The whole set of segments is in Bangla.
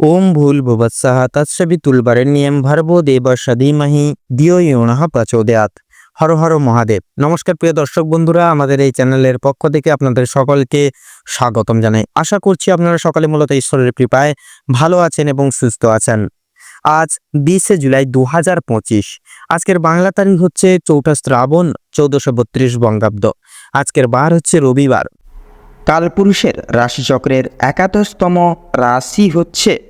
ওম ভুল ভুবৎসহ তৎসবিতুলবরেণ্যম ভর্গো দেবস্য ধীমহি, দিও ইয়নঃ প্রচোদয়াৎ। হর হর মহাদেব। নমস্কার প্রিয় দর্শক বন্ধুরা, আমাদের এই চ্যানেলের পক্ষ থেকে আপনাদের সকলকে স্বাগতম জানাই। আশা করছি আপনারা সকলে মূলত ঈশ্বরের কৃপায় ভালো আছেন এবং সুস্থ আছেন। আজ বিশে জুলাই দু হাজার পঁচিশ। আজকের বাংলা তারিখ হচ্ছে চৌঠা শ্রাবণ চৌদ্দশো বত্রিশ বঙ্গাব্দ। আজকের বার হচ্ছে রবিবার। কালপুরুষের রাশিচক্রের একাদশতম রাশি হচ্ছে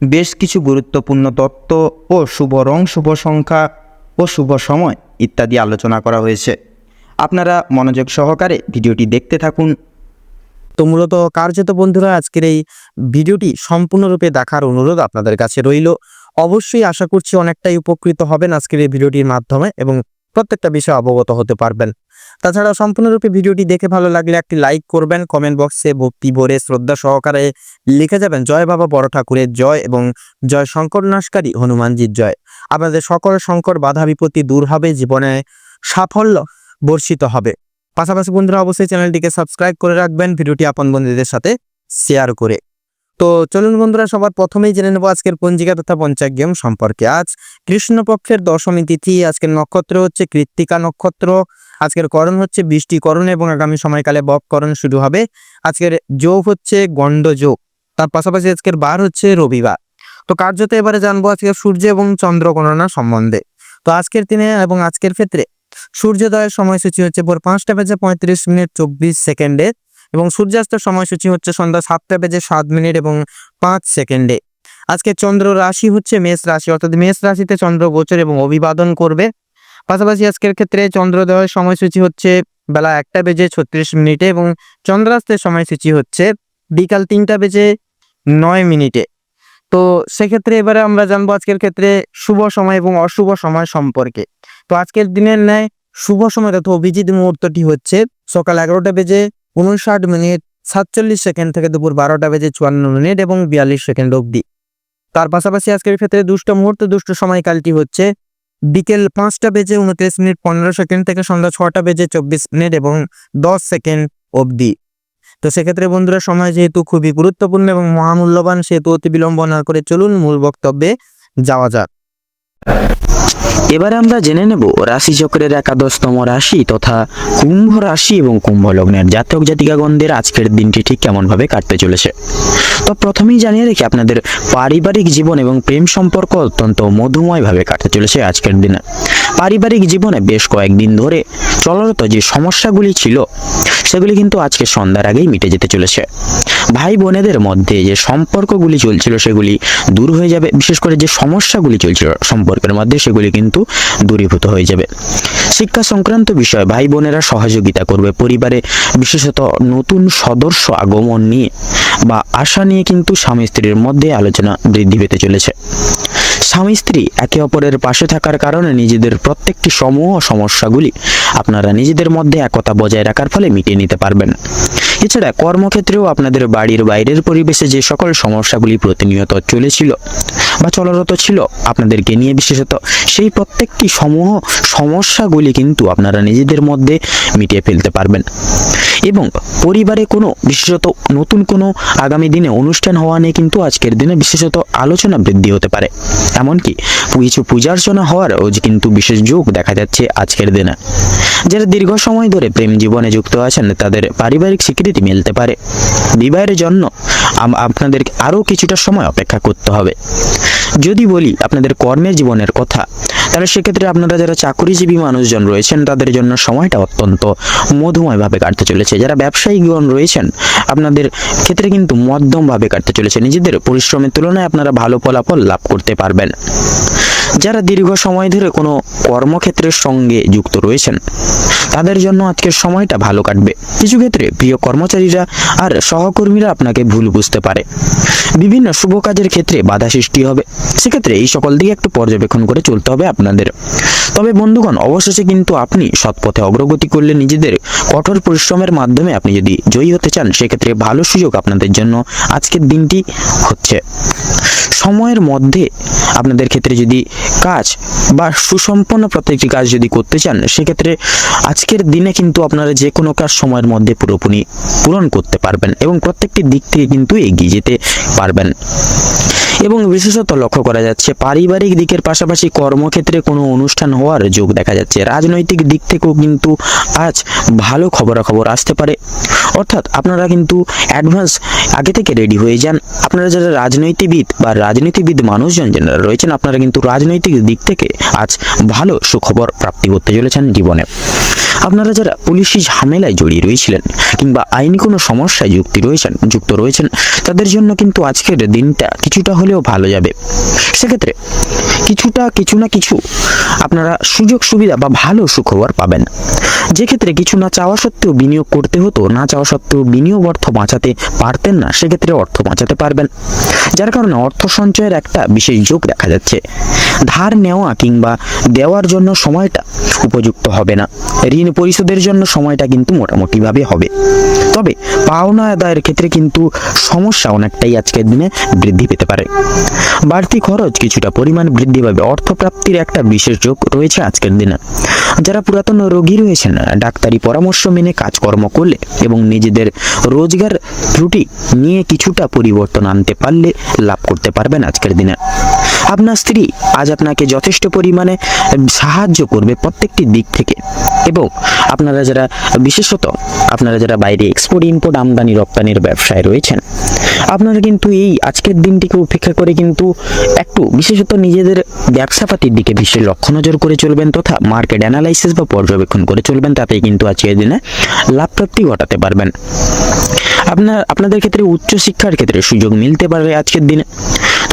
বেশ কিছু গুরুত্বপূর্ণ তত্ত্ব ও শুভ রং শুভ সংখ্যা ও শুভ সময় ইত্যাদি আলোচনা করা হয়েছে। আপনারা মনোযোগ সহকারে ভিডিওটি দেখতে থাকুন। তো মূলত কার্যত বন্ধুরা, আজকের এই ভিডিওটি সম্পূর্ণরূপে দেখার অনুরোধ আপনাদের কাছে রইল। অবশ্যই আশা করছি অনেকটাই উপকৃত হবেন আজকের এই ভিডিওটির মাধ্যমে এবং প্রত্যেকটা বিষয়ে অবগত হতে পারবেন। তাছাড়া সম্পূর্ণরূপে ভিডিওটি দেখে ভালো লাগলে একটি লাইক করবেন কমেন্ট বক্সে ভক্তি ভরে শ্রদ্ধা সহকারে লিখে যাবেন, জয় বাবা বড় ঠাকুরের জয় এবং জয় শঙ্কর নাশকারী হনুমানজির জয় আপনাদের সকল সংকট বাধা বিপত্তি দূর হবে, জীবনে সাফল্য বর্ষিত হবে। পাশাপাশি বন্ধুরা, অবশ্যই চ্যানেলটিকে সাবস্ক্রাইব করে রাখবেন, ভিডিওটি আপন বন্ধুদের সাথে শেয়ার করে। তো চলুন বন্ধুরা, সবার প্রথমেই জেনে নেব আজকের পঞ্জিকা তথা পঞ্চাগ্যম সম্পর্কে। আজ কৃষ্ণপক্ষের দশমী তিথি, আজকের নক্ষত্র হচ্ছে কৃত্তিকা নক্ষত্র। আজকের করণ হচ্ছে বৃষ্টিকরণ এবং আগামী সময়কালে বপকরণ শুরু হবে। আজকের যোগ হচ্ছে গণ্ড যোগ তার পাশাপাশি আজকের বার হচ্ছে রবিবার। তো কার্যত এবারে জানব আজকে সূর্য এবং চন্দ্র গণনা সম্বন্ধে। তো আজকের দিনে এবং আজকের ক্ষেত্রে সূর্যোদয়ের সময়সূচি হচ্ছে ভোর পাঁচটা বেজে পঁয়ত্রিশ মিনিট চব্বিশ সেকেন্ডে এবং সূর্যাস্তের সময়সূচি হচ্ছে সন্ধ্যা সাতটা বেজে সাত মিনিট এবং পাঁচ সেকেন্ডে। আজকে চন্দ্র রাশি হচ্ছে মেষ রাশি, অর্থাৎ মেষ রাশিতে চন্দ্র গোচর এবং অভিবাদন করবে। পাশাপাশি আজকের ক্ষেত্রে চন্দ্রোদয়ের সময়সূচি হচ্ছে বেলা একটা বেজে ছত্রিশ মিনিটে এবং চন্দ্রাস্তের সময়সূচি হচ্ছে বিকাল তিনটা বেজে নয় মিনিটে। তো সেক্ষেত্রে এবারে আমরা জানব আজকের ক্ষেত্রে শুভ সময় এবং অশুভ সময় সম্পর্কে। তো আজকের দিনের ন্যায় শুভ সময় তথা অভিজিৎ মুহূর্তটি হচ্ছে সকাল এগারোটা বেজে উনষাট মিনিট, সাতচল্লিশ সেকেন্ড থেকে দুপুর বারোটা বেজে চুয়ান্ন মিনিট এবং বিয়াল্লিশ সেকেন্ড অবধি। তার পাশাপাশি আজকের ক্ষেত্রে দুষ্ট মুহূর্ত, দুষ্ট সময়কালটি হচ্ছে বিকেল পাঁচটা বেজে উনত্রিশ মিনিট পনেরো সেকেন্ড থেকে সন্ধ্যা ছটা বেজে চব্বিশ মিনিট এবং দশ সেকেন্ড অবধি। তো সেক্ষেত্রে বন্ধুরা, সময় যেহেতু খুবই গুরুত্বপূর্ণ এবং মহামূল্যবান, সেহেতু অতি বিলম্ব না করে চলুন মূল বক্তব্যে যাওয়া যাক। এবারে আমরা জেনে নেব রাশিচক্রের একাদশতম রাশি তথা কুম্ভ রাশি এবং কুম্ভ লগ্নের জাতক জাতিকাগণদের আজকের দিনটি ঠিক কেমনভাবে কাটতে চলেছে। তো প্রথমেই জানিয়ে রেখে, আপনাদের পারিবারিক জীবন এবং প্রেম সম্পর্ক অত্যন্ত মধুময়ভাবে কাটতে চলেছে আজকের দিনে। পারিবারিক জীবনে বেশ কয়েকদিন ধরে চলরত যে সমস্যাগুলি ছিল সেগুলি কিন্তু আজকে সন্ধ্যার আগেই মিটে যেতে চলেছে। ভাই বোনেদের মধ্যে যে সম্পর্কগুলি চলছিল সেগুলি দূর হয়ে যাবে, বিশেষ করে যে সমস্যাগুলি চলছিল সম্পর্কের মধ্যে সেগুলি কিন্তু দূরীভূত হয়ে যাবে। শিক্ষা সংক্রান্ত বিষয়ে ভাই বোনেরা সহযোগিতা করবে পরিবারে, বিশেষত নতুন সদস্য আগমন নিয়ে বা আশা নিয়ে কিন্তু স্বামী স্ত্রীর মধ্যে আলোচনা বৃদ্ধি পেতে চলেছে। স্বামী স্ত্রী একে অপরের পাশে থাকার কারণে নিজেদের প্রত্যেকটি সমূহ সমস্যাগুলি আপনারা নিজেদের মধ্যে একতা বজায় রাখার ফলে মিটিয়ে নিতে পারবেন। এছাড়া কর্মক্ষেত্রেও আপনাদের বাড়ির বাইরের পরিবেশে যে সকল সমস্যাগুলি প্রতিনিয়ত চলেছিল বা চলরত ছিল আপনাদেরকে নিয়ে বিশেষত। সেই প্রত্যেকটি সমূহ সমস্যাগুলি কিন্তু আপনারা নিজেদের মধ্যে মিটিয়ে ফেলতে পারবেন। এবং পরিবারে কোনো বিশেষত নতুন কোনো আগামী দিনে অনুষ্ঠান হওয়া নিয়ে কিন্তু আজকের দিনে বিশেষত আলোচনা বৃদ্ধি হতে পারে। এমনকি কিছু পূজার্চনা হওয়ারও কিন্তু বিশেষ যোগ দেখা যাচ্ছে আজকের দিনে। যারা দীর্ঘ সময় ধরে প্রেম জীবনে যুক্ত আছেন, তাদের পারিবারিক স্বীকৃতি মিলতে পারে। বিবাহের জন্য আপনাদের আরও কিছুটা সময় অপেক্ষা করতে হবে। যদি বলি আপনাদের কর্মের জীবনের কথা, তাহলে সেক্ষেত্রে আপনারা যারা চাকরিজীবী মানুষজন রয়েছেন, তাদের জন্য সময়টা অত্যন্ত মধুময়ভাবে কাটতে চলেছে। যারা ব্যবসায়ীগণ রয়েছেন, আপনাদের ক্ষেত্রে কিন্তু মধ্যমভাবে কাটতে চলেছে। নিজেদের পরিশ্রমের তুলনায় আপনারা ভালো ফলাফল লাভ করতে পারবেন। যারা দীর্ঘ সময় ধরে কোনো কর্মক্ষেত্রের সঙ্গে যুক্ত রয়েছেন, তাদের জন্য আজকের সময়টা ভালো কাটবে। কিছু ক্ষেত্রে প্রিয় কর্মচারীরা আর সহকর্মীরা আপনাকে ভুল বুঝতে পারে। বিভিন্ন শুভ কাজের ক্ষেত্রে বাধা সৃষ্টি হবে। সেক্ষেত্রে এই সকল দিকে একটু পর্যবেক্ষণ করে চলতে হবে আপনাদের। তবে বন্ধুগণ, অবশেষে কিন্তু আপনি সৎপথে অগ্রগতি করলে নিজেদের কঠোর পরিশ্রমের মাধ্যমে আপনি যদি জয়ী হতে চান, সেক্ষেত্রে ভালো সুযোগ আপনাদের জন্য আজকের দিনটি হচ্ছে। সময়ের মধ্যে আপনাদের ক্ষেত্রে যদি কাজ বা সুসম্পন্ন প্রত্যেকটি কাজ যদি করতে চান, সেক্ষেত্রে আজকের দিনে কিন্তু আপনারা যে কোনো কাজ সময়ের মধ্যে পুরোপুরি পূরণ করতে পারবেন এবং প্রত্যেকটি দিক থেকে কিন্তু এগিয়ে যেতে পারবেন। এবং বিশেষত লক্ষ্য করা যাচ্ছে, পারিবারিক দিকের পাশাপাশি কর্মক্ষেত্রে কোনো অনুষ্ঠান হওয়ার যোগ দেখা যাচ্ছে। রাজনৈতিক দিক থেকেও কিন্তু আজ ভালো খবরাখবর আসতে পারে। অর্থাৎ আপনারা কিন্তু অ্যাডভান্স আগে থেকে রেডি হয়ে যান। আপনারা যারা রাজনৈতিকবিদ বা রাজনীতিবিদ মানুষজন যারা রয়েছেন, আপনারা কিন্তু রাজনৈতিক দিক থেকে আজ ভালো সুখবর প্রাপ্তি করতে চলেছেন জীবনে। আপনারা যারা পুলিশি ঝামেলায় জড়িয়ে রয়েছিলেন কিংবা আইনি কোনো সমস্যায় যুক্তি রয়েছেন, যুক্ত রয়েছেন, তাদের জন্য কিন্তু আজকের দিনটা কিছুটা হলেও ভালো যাবে। সেক্ষেত্রে কিছুটা কিছু না কিছু আপনারা সুযোগ সুবিধা বা ভালো সুখবর পাবেন। যে ক্ষেত্রে কিছু না চাওয়া সত্ত্বেও বিনিয়োগ করতে হতো, না চাওয়া সত্ত্বেও বিনিয়োগ অর্থ বাঁচাতে পারতেন না, সেক্ষেত্রে অর্থ বাঁচাতে পারবেন। যার কারণে অর্থ সঞ্চয়ের একটা বিশেষ যোগ দেখা যাচ্ছে। ধার নেওয়া কিংবা দেওয়ার জন্য সময়টা উপযুক্ত হবে না। ঋণ পরিশোধের জন্য সময়টা কিন্তু মোটামুটিভাবে হবে। তবে পাওনা আদায়ের ক্ষেত্রে কিন্তু সমস্যা অনেকটাই আজকের দিনে বৃদ্ধি পেতে পারে। বাড়তি খরচ কিছুটা পরিমাণ বৃদ্ধি পাবে। অর্থপ্রাপ্তির একটা বিশেষ যোগ রয়েছে আজকের দিনে। যারা পুরাতন রোগী রয়েছেন, ডাক্তারি পরামর্শ মেনে কাজকর্ম করলে এবং নিজেদের রোজগার ত্রুটি নিয়ে কিছুটা পরিবর্তন আনতে পারলে লাভ করতে পারবেন আজকের দিনে। আপনার স্ত্রী আজ আপনাকে যথেষ্ট পরিমাণে সাহায্য করবে প্রত্যেকটি দিক থেকে। এবং আপনারা যারা, বিশেষত আপনারা যারা বাইরে এক্সপোর্ট ইম্পোর্ট আমদানি, রপ্তানির ব্যবসায় রয়েছেন, আপনারা কিন্তু এই আজকের দিনটিকে উপেক্ষা করে কিন্তু একটু বিশেষত নিজেদের ব্যবসাপাতির দিকে বিশেষ লক্ষ্য নজর করে চলবেন তথা মার্কেট অ্যানালাইসিস বা পর্যবেক্ষণ করে চলবেন, তাতেই কিন্তু আজকের দিনে লাভ প্রাপ্তি ঘটাতে পারবেন। আপনার, আপনাদের ক্ষেত্রে উচ্চশিক্ষার ক্ষেত্রে সুযোগ মিলতে পারবে আজকের দিনে।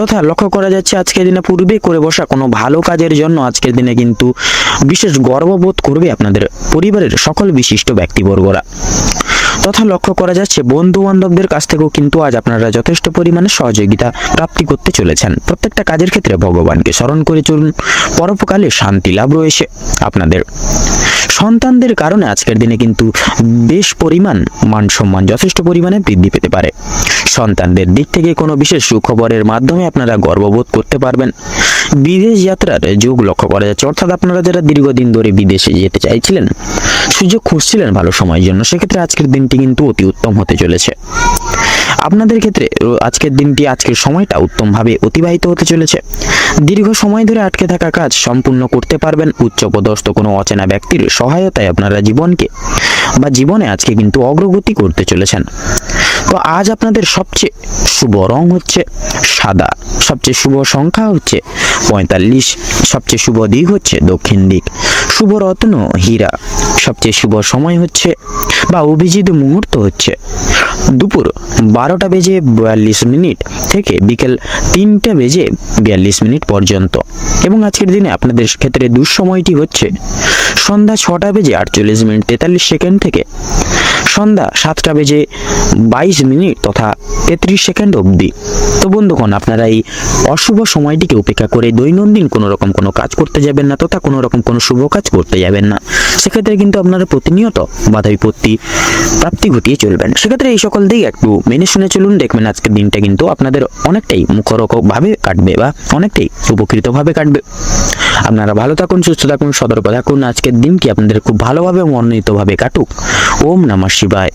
তথা লক্ষ্য করা যাচ্ছে আজকের দিনে পূর্বে করে বসা কোনো ভালো কাজের জন্য আজকের দিনে কিন্তু বিশেষ গর্ববোধ করবে আপনাদের পরিবারের সকল বিশিষ্ট ব্যক্তিবর্গরা। তথা লক্ষ্য করা যাচ্ছে বন্ধু বান্ধবদের কাছ থেকেও কিন্তু আজ আপনারা যথেষ্ট পরিমাণে সহযোগিতা প্রাপ্তি করতে চলেছেন। প্রত্যেকটা কাজের ক্ষেত্রে ভগবানকে স্মরণ করে চলুন, পরোপকালে শান্তি লাভ রয়েছে আপনাদের। সন্তানদের কারণে আজকের দিনে কিন্তু বেশ পরিমাণ মান সম্মান যথেষ্ট পরিমাণে বৃদ্ধি পেতে পারে। সন্তানদের দিক থেকে কোনো বিশেষ সুখবরের মাধ্যমে আপনারা গর্ববোধ করতে পারবেন। বিদেশ যাত্রার যোগ লক্ষ্য করা যাচ্ছে। অর্থাৎ আপনারা যারা দীর্ঘদিন ধরে বিদেশে যেতে চাইছিলেন, সুযোগ খুঁজছিলেন ভালো সময়ের জন্য, সেক্ষেত্রে আজকের দিনটি কিন্তু অতি উত্তম হতে চলেছে। আপনাদের ক্ষেত্রে আজকের দিনটি, আজকের সময়টা উত্তমভাবে অতিবাহিত হতে চলেছে। দীর্ঘ সময় ধরে আটকে থাকা কাজ সম্পূর্ণ করতে পারবেন উচ্চপদস্থ কোনো অচেনা ব্যক্তির সহায়তায় আপনারা জীবনকে বা জীবনে আজকে কিন্তু অগ্রগতি করতে চলেছেন। তো আজ আপনাদের সবচেয়ে শুভ রং হচ্ছে সাদা, সবচেয়ে শুভ সংখ্যা হচ্ছে পঁয়তাল্লিশ, সবচেয়ে শুভ দিক হচ্ছে দক্ষিণ দিক। শুভ রত্ন হীরা, সবচেয়ে শুভ সময় হচ্ছে বা অভিজিৎ মুহূর্ত হচ্ছে দুপুর বারোটা বেজে বিয়াল্লিশ মিনিট থেকে বিকেল তিনটা বেজে বিয়াল্লিশ মিনিট পর্যন্ত। এবং আজকের দিনে আপনাদের ক্ষেত্রে দুঃসময়টি হচ্ছে সন্ধ্যা ছটা বেজে আটচল্লিশ মিনিট তেতাল্লিশ সেকেন্ড থেকে সন্ধ্যা সাতটা বেজে বাইশ মিনিট তথা তেত্রিশ সেকেন্ড অবধি। তো বন্ধুগণ, আপনারা এই অশুভ সময়টিকে উপেক্ষা করে দৈনন্দিন কোনো রকম কোনো কাজ করতে যাবেন না তথা কোনো রকম কোনো শুভ কাজ করতে যাবেন না। সেক্ষেত্রে কিন্তু আপনারা প্রতিনিয়ত বাধা বিপত্তি প্রাপ্তি ঘটিয়ে চলবেন। সেক্ষেত্রে এই সকল দিক একটু মেনে শুনে চলুন, দেখবেন আজকের দিনটা কিন্তু আপনাদের অনেকটাই মুখরকভাবে কাটবে বা অনেকটাই উপকৃতভাবে কাটবে। আপনারা ভালো থাকুন, সুস্থ থাকুন, সতর্ক থাকুন। আজকের দিনটি আপনাদের খুব ভালোভাবে, মনোনীতভাবে কাটুক। ওম নমঃ শিবায়।